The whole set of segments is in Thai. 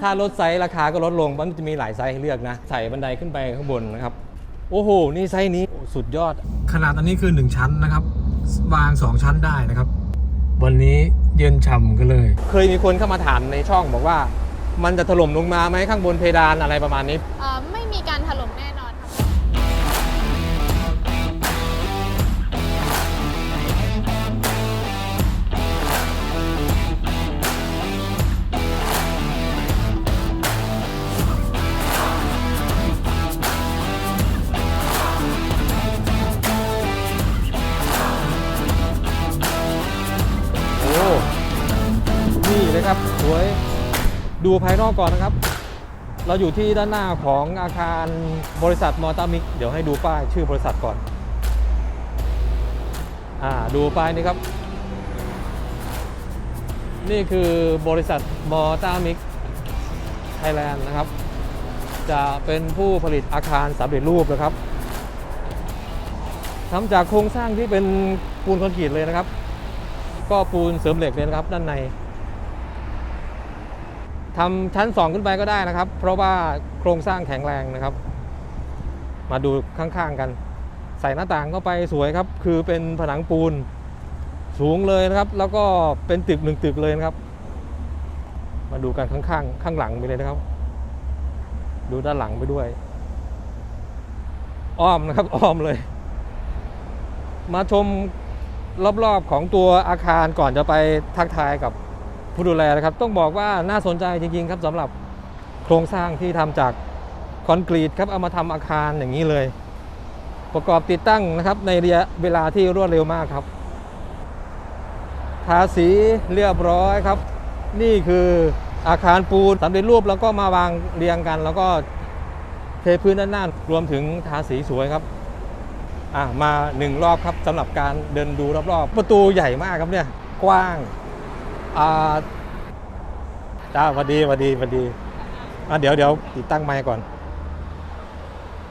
ถ้าลดไซส์ราคาก็ลดลง มันจะมีหลายไซส์ให้เลือกนะ ใส่บันไดขึ้นไปข้างบนนะครับ โอ้โห นี่ไซส์นี้สุดยอด ขนาดอันนี้คือ 1 ชั้นนะครับ วาง 2 ชั้นได้นะครับ วันนี้เย็นฉ่ำกันเลย เคยมีคนเข้ามาถามในช่องบอกว่า มันจะถล่มลงมาไหมข้างบนเพดานอะไรประมาณนี้เอ่อไม่มีการถล่มแน่นอน นี่เลยครับสวยดูภายนอกก่อนนะครับ เราอยู่ที่ด้านหน้าของอาคารบริษัทมอเตอร์มิกเดี๋ยวให้ดูป้ายชื่อบริษัทก่อนอ่าดูป้ายนี้ครับ นี่คือบริษัทมอเตอร์มิกไทยแลนด์นะครับ จะเป็นผู้ผลิตอาคารสำเร็จรูปนะครับทำจากโครงสร้างที่เป็นปูนคอนกรีตเลยนะครับ ก็ปูนเสริมเหล็กเลยนะครับด้านใน ทำชั้น 2 ขึ้นไปก็ได้นะครับ เพราะว่าโครงสร้างแข็งแรงนะครับ มาดูข้างๆกัน ใส่หน้าต่างเข้าไปสวยครับ คือเป็นผนังปูนสูงเลยนะครับ แล้วก็เป็นตึกหนึ่งตึกเลยนะครับ มาดูกันข้างๆ ข้างหลังไปเลยนะครับ ดูด้านหลังไปด้วย อ้อมนะครับ อ้อมเลย มาชมรอบๆของตัวอาคารก่อนจะไปทักทายกับ ผู้ดูแลนะครับ ต้องบอกว่าน่าสนใจจริงๆครับสำหรับโครงสร้างที่ทำจากคอนกรีตครับเอามาทำอาคารอย่างนี้เลย ประกอบติดตั้งนะครับในระยะเวลาที่รวดเร็วมากครับ ทาสีเรียบร้อยครับ นี่คืออาคารปูนสำเร็จรูปแล้วก็มาวางเรียงกัน แล้วก็เทพื้นด้านหน้ารวมถึงทาสีสวยครับอะมาหนึ่งรอบครับสำหรับการเดินดูรอบๆ ประตูใหญ่มากครับเนี่ยกว้าง อ่าจ้าสวัสดีสวัสดีสวัสดีอะเดี๋ยวเดี๋ยวติดตั้งไมค์ก่อน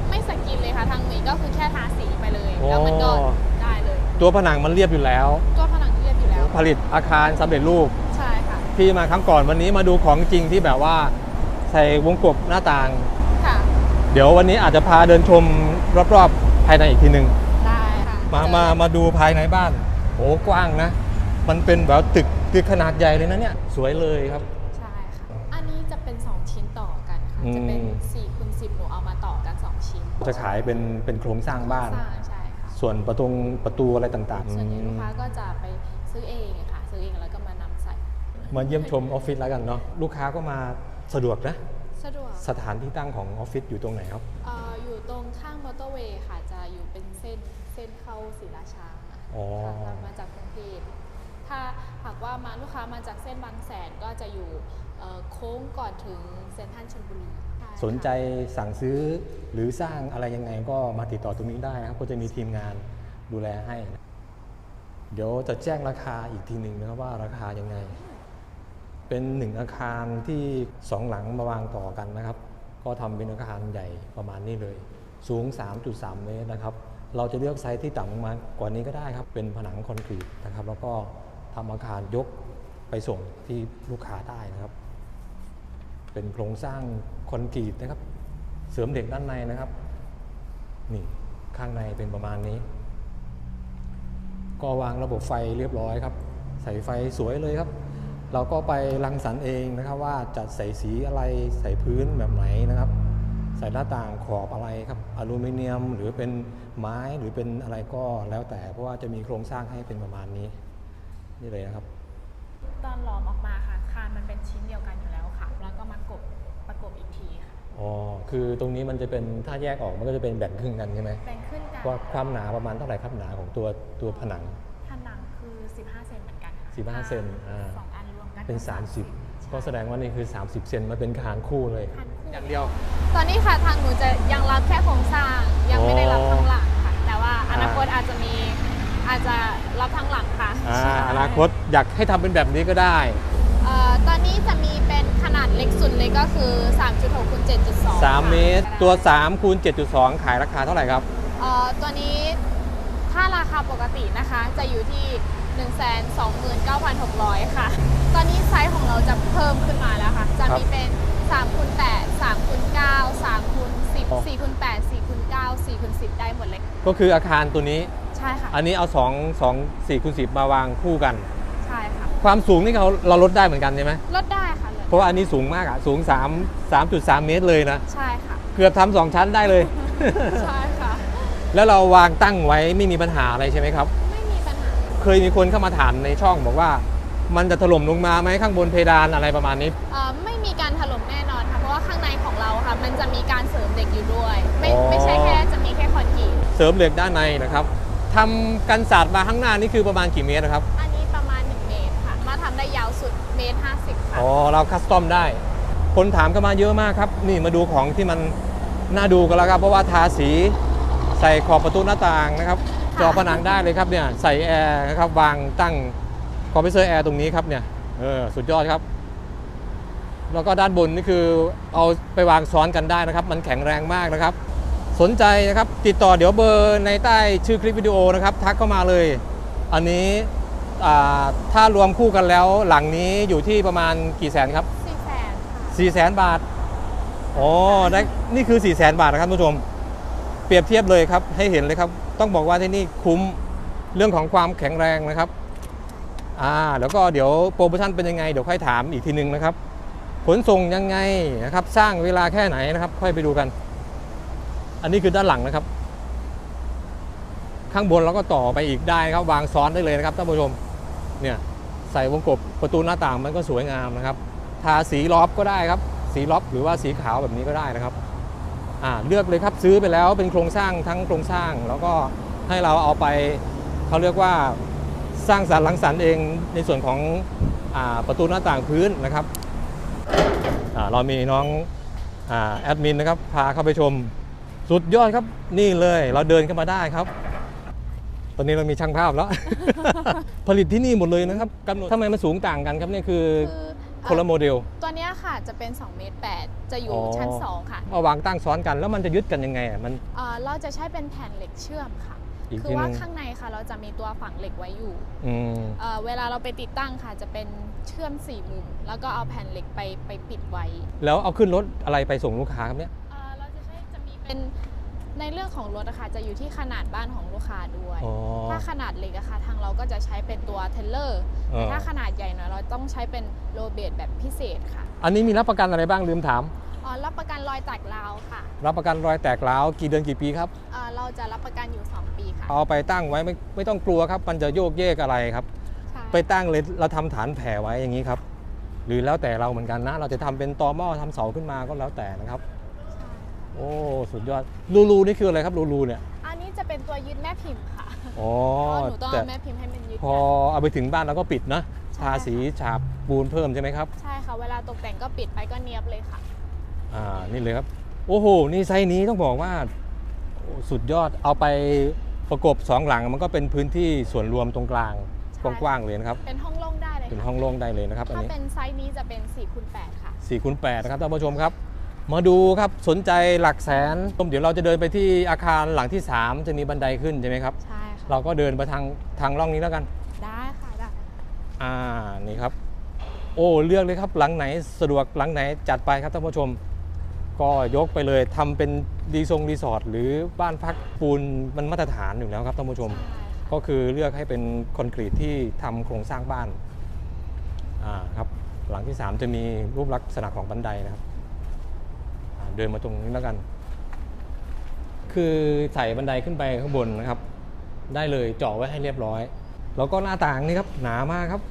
ไม่สกินเลยค่ะทางนี้ก็คือแค่ทาสีไปเลยโอ้แล้วมันก็ได้เลย ตัวผนังมันเรียบอยู่แล้ว ตัวผนังเรียบอยู่แล้ว ผลิตอาคารสำเร็จรูป ใช่ค่ะ ที่มาครั้งก่อนวันนี้มาดูของจริงที่แบบว่า ใส่วงกบหน้าต่าง ค่ะ เดี๋ยววันนี้อาจจะพาเดินชมรอบๆภายในอีกทีหนึ่งได้ค่ะ มาเจอมามาดูภายในบ้านโอ้กว้างนะ มันเป็นแบบตึกตึกขนาดใหญ่เลยนะเนี่ย สวยเลยครับ ใช่ค่ะ อันนี้จะเป็น 2 ชิ้นต่อกันค่ะอืมจะเป็น4คูณ10 หนูเอามาต่อกัน 2 ชิ้น จะขายเป็นเป็นโครงสร้างบ้านสร้างใช่ค่ะ ส่วนประตูประตูอะไรต่างๆ ส่วนใหญ่ลูกค้าอืมก็จะไปซื้อเองค่ะ ซื้อเองแล้วก็มานำใส่ มาเยี่ยมชมออฟฟิศแล้วกันเนาะ ลูกค้าก็มาสะดวกนะ สะดวก สถานที่ตั้งของออฟฟิศอยู่ตรงไหนครับเอ่ออยู่ตรงข้างมอเตอร์เวย์ค่ะ จะอยู่เป็นเส้นเส้นเข้าศรีราชาอ๋อค่ะถ้ามาจากกรุงเทพ ถ้าหากว่ามาลูกค้ามาจากเส้นบางแสนก็จะอยู่เอ่อโค้งก่อนถึงเซ็นทรัลชลบุรีช่ค่ะสนใจสั่งซื้อหรือสร้างอะไรยังไงก็มาติดต่อตรงนี้ได้นะครับ ก็จะมีทีมงานดูแลให้ เดี๋ยวจะแจ้งราคาอีกทีหนึ่งนะครับว่าราคายังไง เป็นหนึ่งอาคารที่สองหลังมาวางต่อกันนะครับ ก็ทำเป็นอาคารใหญ่ประมาณนี้เลย สูง 3.3 เมตรนะครับ เราจะเลือกไซส์ที่ต่ำลงมากว่านี้ก็ได้ครับ เป็นผนังคอนกรีตนะครับ แล้วก็ ทำอาคารยกไปส่งที่ลูกค้าได้นะครับ เป็นโครงสร้างคอนกรีตนะครับ เสริมเด็กด้านในนะครับนี่ข้างในเป็นประมาณนี้ ก็วางระบบไฟเรียบร้อยครับ ใส่ไฟสวยเลยครับ เราก็ไปรังสรรค์เองนะครับ ว่าจะใส่สีอะไรใส่พื้นแบบไหนนะครับ ใส่หน้าต่างขอบอะไรครับอลูมิเนียมหรือเป็นไม้หรือเป็นอะไรก็แล้วแต่เพราะว่าจะมีโครงสร้างให้เป็นประมาณนี้ นี่เลยนะครับ ตอนหลอมออกมาค่ะ คานมันเป็นชิ้นเดียวกันอยู่แล้วค่ะ แล้วก็มากบประกบอีกทีค่ะ อ๋อ คือตรงนี้มันจะเป็นถ้าแยกออกมันก็จะเป็นแบ่งครึ่งกันใช่ไหมแบ่งขึ้นกันว่าความหนาประมาณเท่าไหร่ครับหนาของตัวตัวผนัง ผนังคือ 15 เซนเหมือนกันค่ะ15เซนอ่า สองอันรวมกันเป็น 30 ก็แสดงว่านี่คือ 30 เซนมาเป็นคานคู่เลย คันคู่อย่างเดียว ตอนนี้ค่ะทางหนูจะยังรับแค่โครงสร้างยังไม่ได้รับทั้งหลังค่ะ แต่ว่าอนาคตอาจจะมี อาจจะรับทั้งหลังค่ะอ่าใช่อนาคตอยากให้ทำเป็นแบบนี้ก็ได้ เอ่อตอนนี้จะมีเป็นขนาดเล็กสุดเลยก็คือ3.6คูณ7.2 3 เมตร ตัว 3คูณ7.2 ขายราคาเท่าไหร่ครับ เอ่อตัวนี้ถ้าราคาปกตินะคะจะอยู่ที่ 129,600 ค่ะ ตอนนี้ไซส์ของเราจะเพิ่มขึ้นมาแล้วค่ะ จะมีเป็น4คูณ8 4คูณ9 4คูณ10 ได้หมดเลย ก็คืออาคารตัวนี้ ใช่ค่ะอันนี้เอา2 2 4คูณ10 มาวางคู่กัน ใช่ค่ะ ความสูงนี่เราเราลดได้เหมือนกันใช่ไหมลดได้ค่ะลดเพราะว่าอันนี้สูงมากอะสูง 3 3.3 เมตรเลยนะ ใช่ค่ะ เกือบทำสองชั้นได้เลย ใช่ค่ะ แล้วเราวางตั้งไว้ไม่มีปัญหาอะไรใช่ไหมครับ ไม่มีปัญหา เคยมีคนเข้ามาถามในช่องบอกว่า มันจะถล่มลงมาไหมข้างบนเพดานอะไรประมาณนี้ เอ่อไม่มีการถล่มแน่นอนค่ะ เพราะว่าข้างในของเราค่ะ มันจะมีการเสริมเหล็กอยู่ด้วย ไม่อ๋อ ไม่ใช่แค่จะมีแค่คอนกรีต เสริมเหล็กด้านในนะครับ ทำกันศาสตร์มาข้างหน้านี่คือประมาณกี่เมตรนะครับ อันนี้ประมาณ 1 เมตรค่ะ มาทำได้ยาวสุดเมตร50ค่ะอ๋อเราคัสตอมได้ คนถามกันมาเยอะมากครับ นี่มาดูของที่มันน่าดูกันแล้วครับ เพราะว่าทาสีใส่ขอบประตูหน้าต่างนะครับค่ะจอผนังได้เลยครับเนี่ยใส่แอร์นะครับวางตั้งคอมเพรสเซอร์แอร์ตรงนี้ครับเนี่ยเออสุดยอดครับ แล้วก็ด้านบนนี่คือเอาไปวางซ้อนกันได้นะครับ มันแข็งแรงมากนะครับ สนใจนะครับติดต่อเดี๋ยวเบอร์ในใต้ชื่อคลิปวิดีโอนะครับ ทักเข้ามาเลย อันนี้อ่าถ้ารวมคู่กันแล้วหลังนี้อยู่ที่ประมาณกี่แสนครับ4แสนค่ะ4 0 0แสนบาทอ๋อได้นี่คือ4 0 0แสนบาทนะครับทุกผู้ชม เปรียบเทียบเลยครับให้เห็นเลยครับ ต้องบอกว่าที่นี่คุ้มเรื่องของความแข็งแรงนะครับอ่าแล้วก็เดี๋ยวโปรโมชั่นเป็นยังไงเดี๋ยวค่อยถามอีกทีหนึงนะครับ ขนส่งยังไงนะครับ สร้างเวลาแค่ไหนนะครับ ค่อยไปดูกัน อันนี้คือด้านหลังนะครับ ข้างบนเราก็ต่อไปอีกได้ครับ วางซ้อนได้เลยนะครับท่านผู้ชม เนี่ยใส่วงกบประตูหน้าต่างมันก็สวยงามนะครับ ทาสีล็อบก็ได้ครับ สีล็อบหรือว่าสีขาวแบบนี้ก็ได้นะครับ อ่าเลือกเลยครับซื้อไปแล้วเป็นโครงสร้างทั้งโครงสร้าง แล้วก็ให้เราเอาไปเขาเรียกว่าสร้างสรรค์หลังสรรค์เองในส่วนของอาประตูหน้าต่างพื้นนะครับอ่าเรามีน้องอาแอดมินนะครับ พาเข้าไปชม สุดยอดครับนี่เลยเราเดินเข้ามาได้ครับ ตอนนี้เรามีช่างภาพแล้ว ผลิตที่นี่หมดเลยนะครับกำหนดทำไมมันสูงต่างกันครับเนี่ยคือคือคนละโมเดลตัวเนี้ยค่ะจะเป็น2เมตร8จะอยู่อ๋อชั้น 2 ค่ะมาวางตั้งซ้อนกันแล้วมันจะยึดกันยังไงอะมัน เอ่อเราจะใช้เป็นแผ่นเหล็กเชื่อมค่ะ อีกคืทีอว่าหนึงข้างในค่ะ เราจะมีตัวฝังเหล็กไว้อยู่อืมเอ่อเวลาเราไปติดตั้งค่ะ จะเป็นเชื่อมสี่มุม แล้วก็เอาแผ่นเหล็กไปไปปิดไว้ แล้วเอาขึ้นรถอะไรไปส่งลูกค้าครับเนี่ย เป็นในเรื่องของรถอะค่ะจะอยู่ที่ขนาดบ้านของลูกค้าด้วย อ๋อ ถ้าขนาดเล็กอะค่ะทางเราก็จะใช้เป็นตัวเทเลอร์เออถ้าขนาดใหญ่หน่อยเราต้องใช้เป็นโลเบตแบบพิเศษค่ะอันนี้มีรับประกันอะไรบ้างลืมถาม อ๋อรับประกันรอยแตกราวค่ะรับประกันรอยแตกร้าวกี่เดือนกี่ปีครับ เอ่อเราจะรับประกันอยู่ 2 ปีค่ะเอาไปตั้งไว้ไม่ไม่ต้องกลัวครับ มันจะโยกเยกอะไรครับ ใช่ไปตั้งเลยเราทำฐานแผ่ไว้อย่างนี้ครับ หรือแล้วแต่เราเหมือนกันนะ เราจะทำเป็นตอหม้อทำเสาขึ้นมาก็แล้วแต่นะครับใช่ โอ้สุดยอดรูรูนี่คืออะไรครับรูรูเนี่ยอันนี้จะเป็นตัวยึดแม่พิมพ์ค่ะอ๋อเพราะหนูต้องแต่เอาแม่พิมพ์ให้มันยึดพอเอาไปถึงบ้านเราก็ปิดนะใช่ ทาสีฉาบปูนเพิ่มใช่ไหมครับใช่ค่ะ เวลาตกแต่งก็ปิดไปก็เนียบเลยค่ะ อ่านี่เลยครับ โอ้โหนี่ไซส์นี้ต้องบอกว่าโอ้สุดยอดเอาไปประกบสองหลังมันก็เป็นพื้นที่ส่วนรวมตรงกลางใช่ กว้างๆเลยนะครับ เป็นห้องโล่งได้เลยเป็นค่ะห้องโล่งได้เลยนะครับอันถ้านี้เป็นไซส์นี้จะเป็น4คูณ8ค่ะ 4คูณ8นะครับท่านผู้ชมครับ มาดูครับสนใจหลักแสนเดี๋ยวเราจะเดินไปที่อาคารหลังที่ 3 จะมีบันไดขึ้นใช่ไหมครับ ใช่ค่ะ เราก็เดินไปทางทางร่องนี้แล้วกัน ได้ค่ะได้อ่านี่ครับ โอ้เลือกเลยครับหลังไหนสะดวกหลังไหนจัดไปครับท่านผู้ชม ก็ยกไปเลยทำเป็นรีทรงรีสอร์ทหรือบ้านพักปูนมันมาตรฐานอยู่แล้วครับท่านผู้ชมใช่ค่ะก็คือเลือกให้เป็นคอนกรีตที่ทำโครงสร้างบ้านอ่าครับหลังที่ 3 จะมีรูปลักษณะของบันไดนะครับอ่า เดินมาตรงนี้แล้วกัน คือใส่บันไดขึ้นไปข้างบนนะครับ ได้เลยเจาะไว้ให้เรียบร้อย แล้วก็หน้าต่างนี่ครับหนามากครับ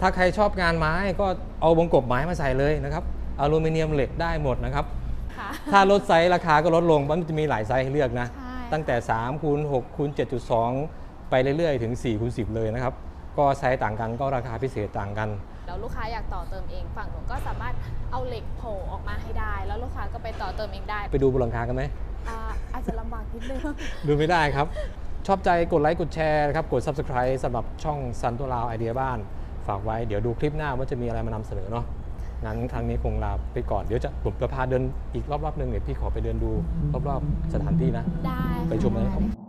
ถ้าใครชอบงานไม้ก็เอาวงกบไม้มาใส่เลยนะครับอลูมิเนียมเหล็กได้หมดนะครับค่ะถ้าลดไซส์ราคาก็ลดลงเพราะมันจะมีหลายไซส์ให้เลือกนะใช่ตั้งแต่3คูณ6คูณ7.2 ไปเรื่อยๆ ถึง4คูณ10 เลยนะครับ ก็ไซส์ต่างกันก็ราคาพิเศษต่างกัน แล้วลูกค้าอยากต่อเติมเองฝั่งหนูก็สามารถเอาเหล็กโผล่ออกมาให้ได้ แล้วลูกค้าก็ไปต่อเติมเองได้ไปดูบนหลังคากันไหมอ่าอาจจะลำบากนิดนึง ดูไม่ได้ครับ ชอบใจกดไลค์กดแชร์นะครับกด Subscribe สำหรับช่องซันตัวลาวไอเดียบ้าน ฝากไว้เดี๋ยวดูคลิปหน้าว่าจะมีอะไรมานำเสนอเนาะงั้นครั้งนี้คงลาไปก่อนเดี๋ยวจะผมจะพาเดินอีกรอบๆหนึ่งเดี๋ยวพี่ขอไปเดินดูรอบๆสถานที่นะ ได้ไปชมเลยครับได้